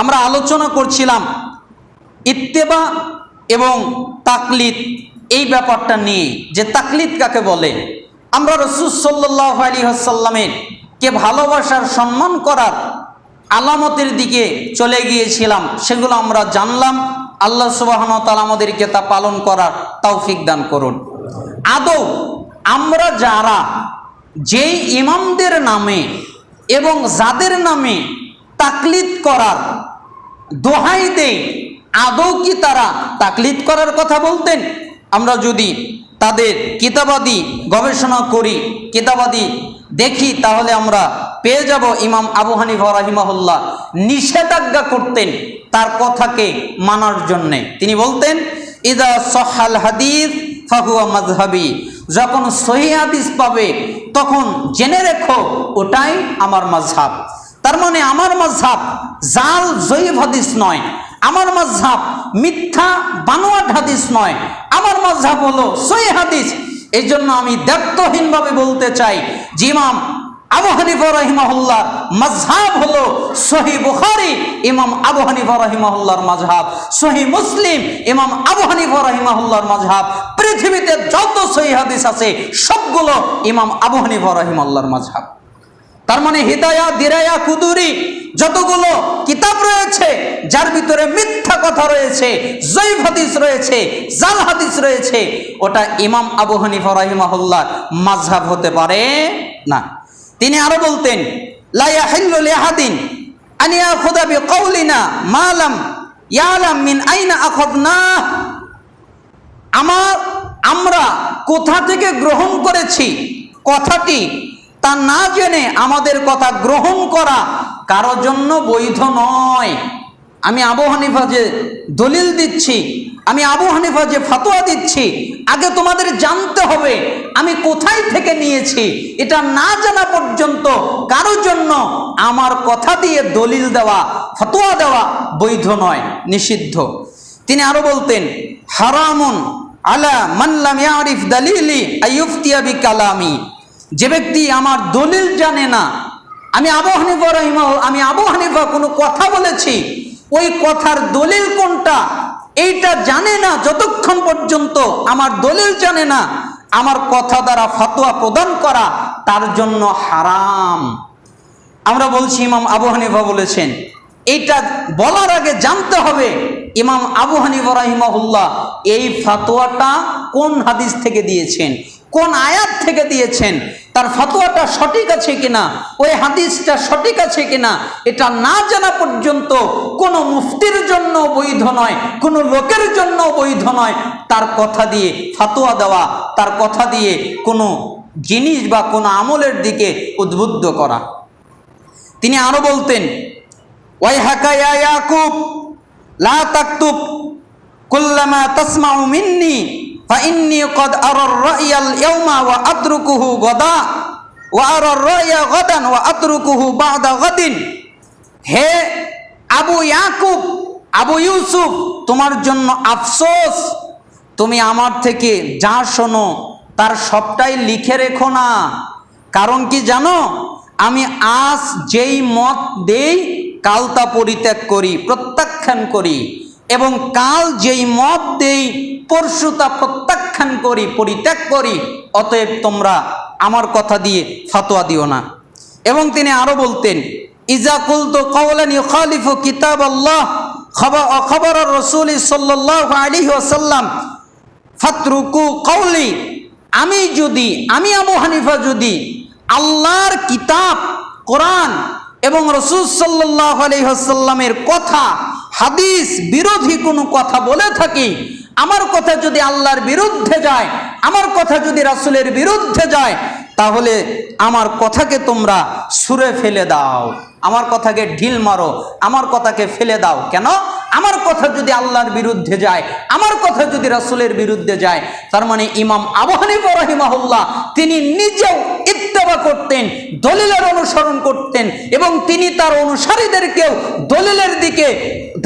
আমরা আলোচনা করছিলাম ইত্তেবা এবং তাকলিদ এই ব্যাপারটা নিয়ে, যে তাকলিদ কাকে বলে? আমরা রসুল সাল্লাহ আলী আসাল্লামের কে ভালোবাসার সম্মান করার আলামতের দিকে চলে গিয়েছিলাম, সেগুলো আমরা জানলাম। আল্লাহ সুবাহন আমাদেরকে তা পালন করার তৌফিক দান করুন। আদৌ আমরা যারা যেই ইমামদের নামে এবং যাদের নামে তাকলিদ করার দোহাই দেই, আদৌ কি তারা তাকলিদ করার কথা বলতেন? আমরা যদি তাদের কিতাবাদি গবেষণা করি, কিতাবাদি দেখি, তাহলে আমরা পেয়ে যাব ইমাম আবু হানিফা রাহিমাহুল্লাহ নিষেধাজ্ঞা করতেন তার কথাকে মানার জন্যে। তিনি বলতেন, ইদা সহাল হাদিস ফাহুয়া মাজহাবি যখন সহি হাদিস পাবে, তখন জেনে রেখো, ওটাই আমার মাঝহাব তার মানে আমার মাঝহাব জাল, জয়ীব হাদিস নয়। আমার মাঝহাব মিথ্যা, বানোয়াট হাদিস নয়। আমার মাঝহাব হলো সহি হাদিস। এই জন্য আমি দায়িত্বহীনভাবে বলতে চাই যে ইমাম আবু হানিফা রহিমাহুল্লার মাঝহাব হলো সহি বুখারি, ইমাম আবু হানিফা রহিমাহুল্লার মাঝহাব সহি মুসলিম, ইমাম আবু হানিফা রহিমাহুল্লার মাঝহাব পৃথিবীতে যত সহি হাদিস আছে, সবগুলো ইমাম আবু হানিফা রহিমাল্লার মাঝহাব তার মানে হিদায়া, দিরায়া, কুদুরি যতগুলো কিতাব রয়েছে, যার ভিতরে মিথ্যা কথা রয়েছে, জৈব হাদিস রয়েছে, জাল হাদিস রয়েছে, ওটা ইমাম আবু হানিফা রাহিমাহুল্লাহ মাঝহাব হতে পারে না। তিনি আরও বলতেন লাইয়া হিল্লু লিহাদিন আনিয়া খুদা বি কওলিনা মালাম ইয়ালাম মিন আইনা আখাযনা আমার, আমরা কোথা থেকে গ্রহণ করেছি কথাটি তা না জেনে আমাদের কথা গ্রহণ করা কারও জন্য বৈধ নয়। আমি আবু হানিফা যে দলিল দিচ্ছি, আমি আবু হানিফা যে ফাতোয়া দিচ্ছি, আগে তোমাদের জানতে হবে আমি কোথায় থেকে নিয়েছি। এটা না জানা পর্যন্ত কারও জন্য আমার কথা দিয়ে দলিল দেওয়া, ফতোয়া দেওয়া বৈধ নয়, নিষিদ্ধ। তিনি আরও বলতেন, হারামুন আলা মাল্লাম ইয়ারিফ দালিলি আইয়ুফতিয়া বি কালামি যে ব্যক্তি আমার দলিল জানে না, আমি আবু হানিফা রহিমা আমি আবু হানিফা কোনো কথা বলেছি, ওই কথার দলিল কোনটা? এইটা জানে না, যতক্ষণ পর্যন্ত আমার দলিল জানে না, আমার কথা দ্বারা ফতোয়া প্রদান করা তার জন্য হারাম। আমরা বলছি, ইমাম আবু হানিফা বলেছেন, এইটা বলার আগে জানতে হবে, ইমাম আবু হানিফা রাহিমাহুল্লাহ এই ফাতোয়াটা কোন হাদিস থেকে দিয়েছেন? কোন আয়াত থেকে দিয়েছেন? তার ফতোয়াটা সঠিক আছে কিনা? ওই হাদিসটা সঠিক আছে কিনা? এটা না জানা পর্যন্ত কোনো মুফতির জন্য বৈধ নয়, কোনো লোকের জন্য বৈধ নয়। তার কথা দিয়ে ফাতোয়া দেওয়া, তার কথা দিয়ে কোনো জিনিস বা কোনো আমলের দিকে উদ্বুদ্ধ করা। তিনি আরও বলতেন ওয়াই হাকা ইয়া ইয়াকুব, লা তাকতুব, কুল্লামা তাসমাউ মিন্নি। হে আবু ইয়াকুব, আবু ইউসুফ, তোমার জন্য আফসোস, তুমি আমার থেকে যা শোনো তার সবটাই লিখে রেখো না। কারণ কি জানো? আমি আজ যেই মত দেই, কাল তা পরিত্যাগ করি, প্রত্যাখ্যান করি। এবং কাল যেই মত দেই, পরশু তা প্রত্যাখ্যান করি, পরিত্যাগ করি, অতএব তোমরা আমার কথা দিয়ে ফাতোয়া দিও না। এবং তিনি আরও বলতেন ইজাকুল তো কওলান ইউখালিফু কিতাব আল্লাহ খবর রসুল সাল্লাহ আলী ওসাল্লাম ফাতরুকু কৌলি আমি যদি, আমি আবু হানিফা যদি আল্লাহর কিতাব, কোরআন এবং রসুল সাল্লাহ আলহিহাসাল্লামের কথা হাদিস বিরোধী কোনো কথা বলে থাকি, আমার কথা যদি আল্লাহর বিরুদ্ধে যায়, আমার কথা যদি রাসুলের বিরুদ্ধে যায়, তাহলে আমার কথাকে তোমরা সুরে ফেলে দাও, আমার কথাকে ঢিল মারো, আমার কথাকে ফেলে দাও। কেন? আমার কথা যদি আল্লাহর বিরুদ্ধে যায়, আমার কথা যদি রাসুলের বিরুদ্ধে যায়, তার মানে ইমাম আবু হানিফা রহিমাহুল্লাহ, তিনি নিজেও ইত্তেবা করতেন, দলিলের অনুসরণ করতেন এবং তিনি তার অনুসারীদেরকেও দলিলের দিকে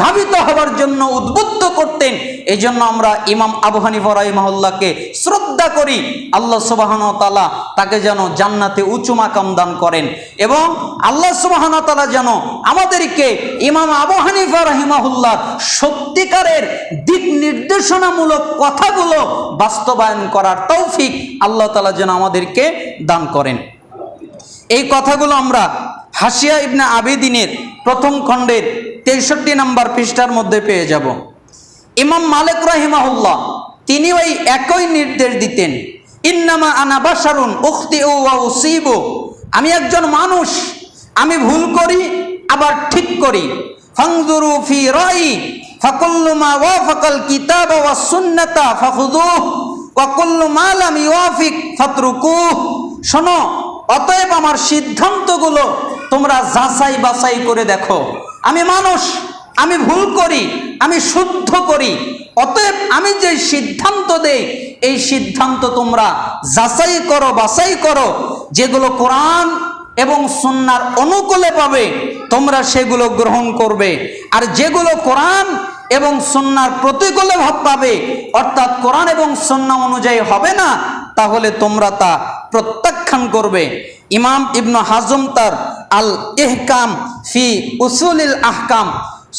ধাবিত হবার জন্য উদ্বুদ্ধ করতেন। এই জন্য আমরা ইমাম আবু হানিফা রাহিমাহুল্লাহকে শ্রদ্ধা করি। আল্লাহ সুবাহন তালা তাকে যেন জান্নাতে উঁচু মাকাম দান করেন এবং আল্লাহ সুবাহন তালা যেন আমাদেরকে ইমাম আবু হানিফা রাহিমাহুল্লাহ সত্যিকারের দিক নির্দেশনামূলক কথাগুলো বাস্তবায়ন করার তৌফিক আল্লাহ তালা যেন আমাদেরকে দান করেন। এই কথাগুলো আমরা হাসিয়া ইবনে আবেদিনের প্রথম খণ্ডের তেষট্টি নম্বর পৃষ্ঠার মধ্যে পেয়ে যাব। ইমাম মালিক রাহিমাহুল্লাহ তিনি ওই একই নির্দেশ দিতেন, ইন্নামা আনা বাসারুন উখতি ও উসিব আমি একজন মানুষ, আমি ভুল করি, আবার ঠিক করি ফাংজুরু ফি রাই ফাকুল্লু মা ওয়াফাকাল কিতাব ওয়া সুন্নাতা ফাখুযুহ ওয়া কুল্লু মা লাম ইওয়াফিক ফাতরুকুহ শোনো, অতএব আমার সিদ্ধান্তগুলো তোমরা যাচাই বাছাই করে দেখো। আমি মানুষ, আমি ভুল করি, আমি শুদ্ধ করি। অতএব আমি যে সিদ্ধান্ত দেই, এই সিদ্ধান্ত তোমরা যাচাই করো, বাছাই করো। যেগুলো কোরআন এবং সুন্নার অনুকূলে পাবে, তোমরা সেগুলো গ্রহণ করবে। আর যেগুলো কোরআন এবং সন্ন্যার প্রতিকূলে ভাব পাবে, অর্থাৎ কোরআন এবং সন্না অনুযায়ী হবে না, তাহলে তোমরা তা প্রত্যাখ্যান করবে। ইমাম ইবনু হাজম তার আল এহকাম ফি উসুলিল আহকাম।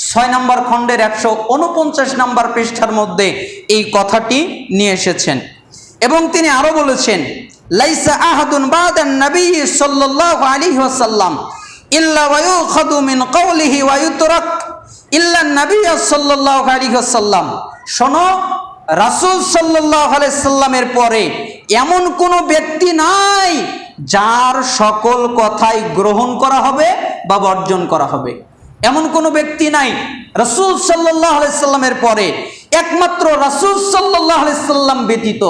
ছয় নম্বর খণ্ডের একশো উনপঞ্চাশ নম্বর পৃষ্ঠার মধ্যে এই কথাটি নিয়ে এসেছেন। এবং তিনি আরও বলেছেন, লাইসা আহাদুন নবী নবী শোনো রাসূল সাল্লামের পরে এমন কোনো ব্যক্তি নাই যার সকল কথাই গ্রহণ করা হবে বা বর্জন করা হবে। এমন কোনো ব্যক্তি নাই। রসুল সাল্লাহ আলাইসাল্লামের পরে একমাত্র রাসুল সাল্লাহ সাল্লাম ব্যতীত,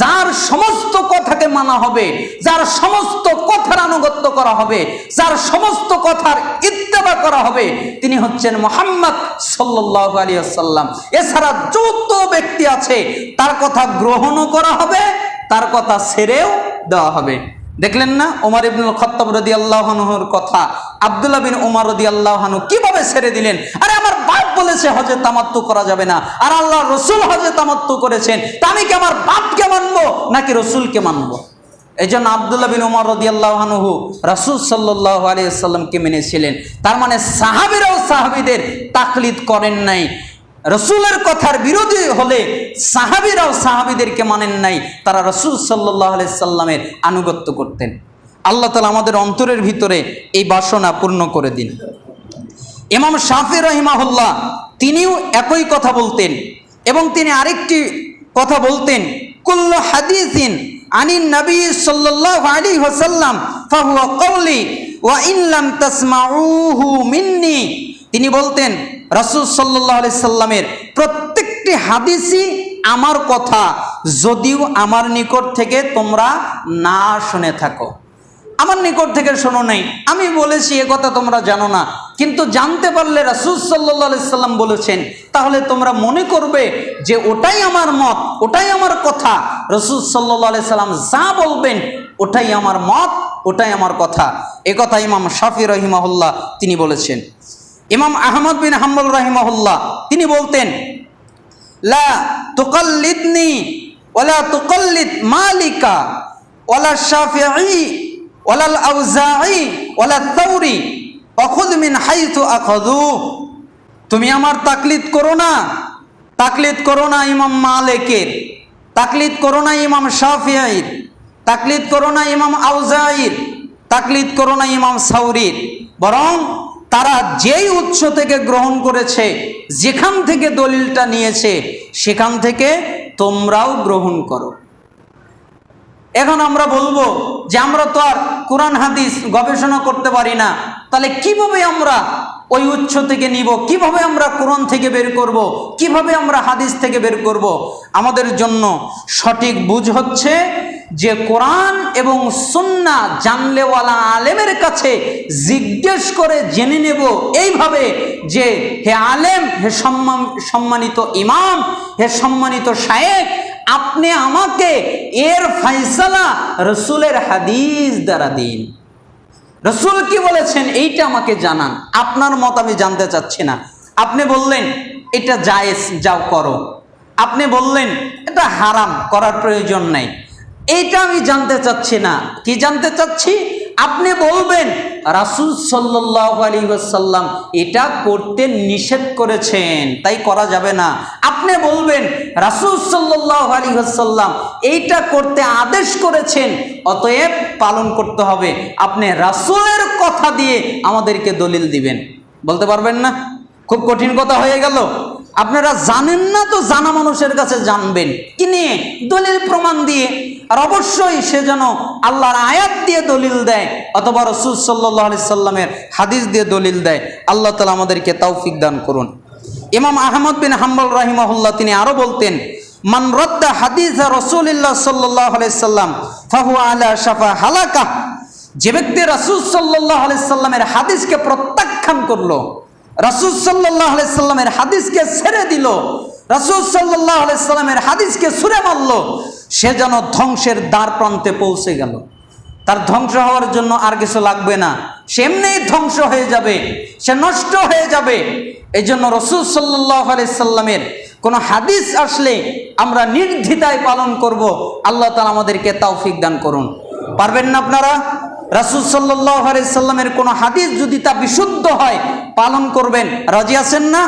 যার সমস্ত কথাকে মানা হবে, যার সমস্ত কথার আনুগত্য করা হবে, যার সমস্ত কথার ইত্তেবা করা হবে, তিনি হচ্ছেন মোহাম্মদ সাল্লাহ আলিয়াল্লাম এছাড়া যত ব্যক্তি আছে, তার কথা গ্রহণও করা হবে, তার কথা ছেড়েও দেওয়া হবে। দেখলেন না ওমর ইবনুল খত্তাব রদি আল্লাহনুর কথা? আবদুল্লাহ বিন ওমর রদি আল্লাহনু কীভাবে ছেড়ে দিলেন? আরে বলেছে হজে তামাত্তু করা যাবে না। আর আল্লাহ রসুল হজে তামাত্তু করেছেন। তা আমি কি আমার বাপকে মানবো নাকি রসুলকে মানবো? এই জন্য আবদুল্লাহ বিন ওমর রদি আল্লাহনুহু রাসুল সাল্লাহ আলিয়াল্লামকে মেনেছিলেন। তার মানে সাহাবিরাও সাহাবিদের তাকলিদ করেন নাই। রসুলের কথার বিরোধী হলে সাহাবিরাও সাহাবিদেরকে মানেন নাই। তারা রসুল সাল্লাহ সাল্লামের আনুগত্য করতেন। আল্লাহ তালা আমাদের অন্তরের ভিতরে এই বাসনা পূর্ণ করে দিন। ইমাম শাফি রহিমাহুল্লাহ তিনিও একই কথা বলতেন এবং তিনি আরেকটি কথা বলতেন, কুল্ল হাদিসিন আনিন নবী সাল্লাল্লাহু আলাইহি ওয়াসাল্লাম ওয়া ইন লাম তাসমাউহু মিন্নি। তিনি বলতেন, রাসূল সাল্লাল্লাহু আলাইহি সাল্লামের প্রত্যেকটি হাদিসই আমার কথা, যদিও আমার নিকট থেকে তোমরা না শুনে থাকো। আমার নিকট থেকে শোনো নাই। আমি বলেছি, এ কথা তোমরা জানো না। কিন্তু জানতে পারলে রাসুল সাল্লাহ সাল্লাম বলেছেন, তাহলে তোমরা মনে করবে যে ওটাই আমার মত, ওটাই আমার কথা। রসুল সাল্লাহ সাল্লাম যা বলবেন, ওটাই আমার মত, ওটাই আমার কথা। এ কথা ইমাম শাফি রহিমাহুল্লাহ তিনি বলেছেন। ইমাম আহমদ বিন হাম্বল রহিমাহুল্লাহ তিনি বলতেন, লা তুকাল্লিদনি ওলা তুকাল্লিদ মালিকা ওলা শাফিঈ ওলাল আউজাঈ ওলা তাওরি অখুদ মিন হাইতু আখযু। তুমি আমার তাকলিদ করো না। তাকলিদ করো না ইমাম মালিকের। তাকলিদ করো না ইমাম শাফিঈর। তাকলিদ করো না ইমাম আউজাঈর। তাকলিদ করো না ইমাম সাউরির। বরং তারা যেই উৎস থেকে গ্রহণ করেছে, যেখান থেকে দলিলটা নিয়েছে, সেখান থেকে তোমরাও গ্রহণ করো। এখন আমরা বলব যে আমরা তো আর কোরআন, হাদিস গবেষণা করতে পারি না। তাহলে কীভাবে আমরা ওই উৎস থেকে নিব? কীভাবে আমরা কোরআন থেকে বের করব? কীভাবে আমরা হাদিস থেকে বের করব? আমাদের জন্য সঠিক বুঝ হচ্ছে যে কোরআন এবং সুন্না জানলেওয়ালা আলেমের কাছে জিজ্ঞেস করে জেনে নেব এইভাবে যে হে আলেম, হে সম্মান, সম্মানিত ইমাম, হে সম্মানিত শায়েক আপনি আমাকে এর ফাইসালা রসুলের হাদিস দ্বারা দিন। রসুল কি বলেছেন? এইটা আমাকে জানান। আপনার মত আমি জানতে চাচ্ছি না। আপনি বললেন, এটা জায়েজ, যাও করো। আপনি বললেন, এটা হারাম, করার প্রয়োজন নাই। এইটা আমি জানতে চাচ্ছি না। কি জানতে চাচ্ছি? আপনি বলবেন, রাসুল সাল্লাহ সাল্লাম এটা করতে নিষেধ করেছেন, তাই করা যাবে না। আপনি বলবেন, রাসুল সাল্লাহ সাল্লাম এইটা করতে আদেশ করেছেন, অতএব পালন করতে হবে। আপনি রাসুলের কথা দিয়ে আমাদেরকে দলিল দিবেন। বলতে পারবেন না? খুব কঠিন কথা হয়ে গেল। আপনারা জানেন না তো জানা মানুষের কাছে জানবেন। কি নিয়ে? দলিল প্রমাণ দিয়ে। আর অবশ্যই সে যেন আল্লাহর আয়াত দিয়ে দলিল দেয়, অথবা রসুল সাল্লাহ সাল্লামের হাদিস দিয়ে দলিল দেয়। আল্লাহ তালা আমাদেরকে তৌফিক দান করুন। ইমাম আহমদ বিন হাম্বল রাহিমাহুল্লাহ তিনি আরও বলতেন, মান রদ্দা হাদিস রসুলিল্লাহ সাল্লাহ আলাইসাল্লাম ফাহু আলা শাফা হালাকা যে ব্যক্তি রাসুল সাল্লাহ আলাইসাল্লামের হাদিসকে প্রত্যাখ্যান করল রাসুল সাল্লাহ আলাইসাল্লামের হাদিসকে ছেড়ে দিল। রাসুল সাল্লাহ আলাইসাল্লামের হাদিসকে সুরে মারল। সে যেন ধ্বংসের দ্বার প্রান্তে পৌঁছে গেল। তার ধ্বংস হওয়ার জন্য আর কিছু লাগবে না। সে এমনিই ধ্বংস হয়ে যাবে। সে নষ্ট হয়ে যাবে। এই জন্য রসুল সাল্লাহ আলাইসাল্লামের কোনো হাদিস আসলে আমরা নির্দ্বিধায় পালন করব। আল্লাহ তালা আমাদেরকে তৌফিক দান করুন। পারবেন না আপনারা? রাসুল সাল্লাহ সাল্লামের কোনো হাদিস যদি তা বিশুদ্ধ হয়, পালন করবেন। রাজি আছেন না?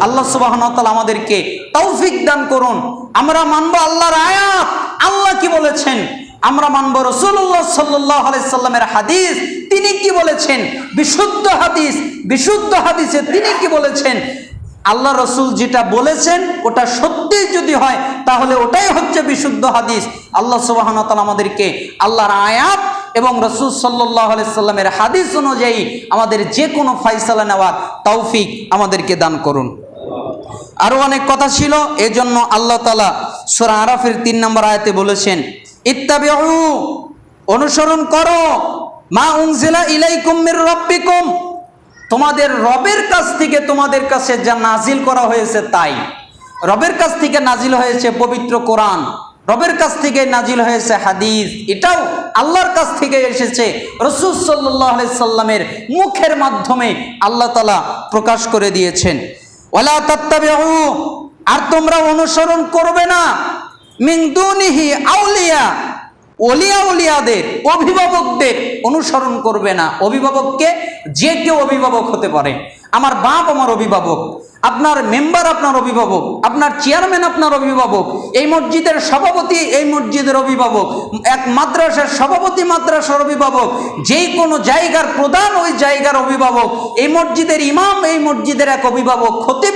আল্লাহ সুবাহ আমাদেরকে তৌফিক দান করুন। আমরা মানব আল্লাহর আয়াত। আল্লাহ কি বলেছেন? আমরা মানব রসুল্লাহ সাল্লাহ সাল্লামের হাদিস। তিনি কি বলেছেন? বিশুদ্ধ হাদিস। বিশুদ্ধ হাদিসে তিনি কি বলেছেন? আল্লাহ রসুল যেটা বলেছেন, ওটা সত্যি যদি হয়, তাহলে ওটাই হচ্ছে বিশুদ্ধ হাদিস। আল্লাহ সুবাহন আমাদেরকে আল্লাহর আয়াত এবং রসুল সাল্লাহ সাল্লামের হাদিস অনুযায়ী আমাদের যে কোনো ফাইসালা নেওয়ার তৌফিক আমাদেরকে দান করুন। আরও অনেক কথা ছিল, এজন্য আল্লাহ তালা সুরা আরাফের তিন নম্বর আয়াতে বলেছেন, ইত্তাবিউ, অনুসরণ করো, মা উংজিলা ইলাইকুম মির রব্বিকুম। তোমাদের রবের কাছ থেকে তোমাদের কাছে যা নাজিল করা হয়েছে তাই। রবের কাছ থেকে নাজিল হয়েছে পবিত্র কোরআন। রবের কাছ থেকে নাজিল হয়েছে হাদিস। এটাও আল্লাহর কাছ থেকে এসেছে। রসুল সাল্লাহ সাল্লামের মুখের মাধ্যমে আল্লাহ তালা প্রকাশ করে দিয়েছেন। ওলা তত্ত্বাবেহু আর তোমরা অনুসরণ করবে না। মিংদুনিহি আউলিয়া অলিয়া উলিয়াদের, অভিভাবকদের অনুসরণ করবে না। অভিভাবককে যে কেউ অভিভাবক হতে পারে। আমার বাপ আমার অভিভাবক, আপনার মেম্বার আপনার অভিভাবক, আপনার চেয়ারম্যান আপনার অভিভাবক, এই মসজিদের সভাপতি এই মসজিদের অভিভাবক, এক মাদ্রাসার সভাপতি মাদ্রাসার অভিভাবক, যেই কোনো জায়গার প্রধান ওই জায়গার অভিভাবক, এই মসজিদের ইমাম, এই মসজিদের এক অভিভাবক, খতিব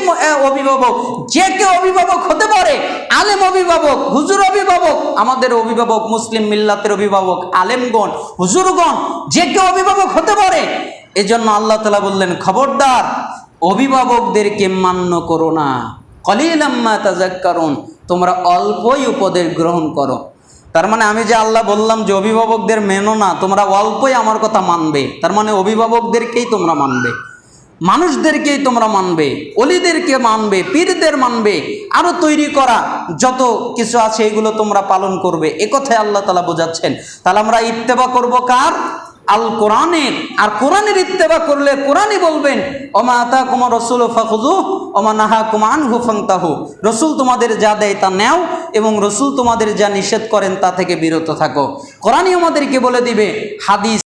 অভিভাবক, যে কেউ অভিভাবক হতে পারে, আলেম অভিভাবক, হুজুর অভিভাবক, আমাদের অভিভাবক মুসলিম মিল্লাতের অভিভাবক, আলেমগণ, হুজুরগণ, যে কেউ অভিভাবক হতে পারে এজন্য আল্লাহ তালা বললেন, খবরদার, অভিভাবকদেরকে মান্য করো না। কলিলাম্মা তাজাক কারণ তোমরা অল্পই উপদেশ গ্রহণ করো। তার মানে আমি যে আল্লাহ বললাম যে অভিভাবকদের মেনো না, তোমরা অল্পই আমার কথা মানবে। তার মানে অভিভাবকদেরকেই তোমরা মানবে, মানুষদেরকেই তোমরা মানবে, অলিদেরকে মানবে, পীরদের মানবে আরও তৈরি করা যত কিছু আছে এগুলো তোমরা পালন করবে। একথায় আল্লাহ তালা বোঝাচ্ছেন। তাহলে আমরা ইত্তেবা করব কার? আল কোরআনের, আর কোরআনের ইত্তেবা করলে কোরআনই বলবেন অমা আতা কুমার রসুল ফাকুজু অমা নাহা কুমান হুফাংতাহু রসুল তোমাদের যা দেয় তা নেও, এবং রসুল তোমাদের যা নিষেধ করেন তা থেকে বিরত থাকো। কোরআনই আমাদেরকে বলে দিবে, হাদিস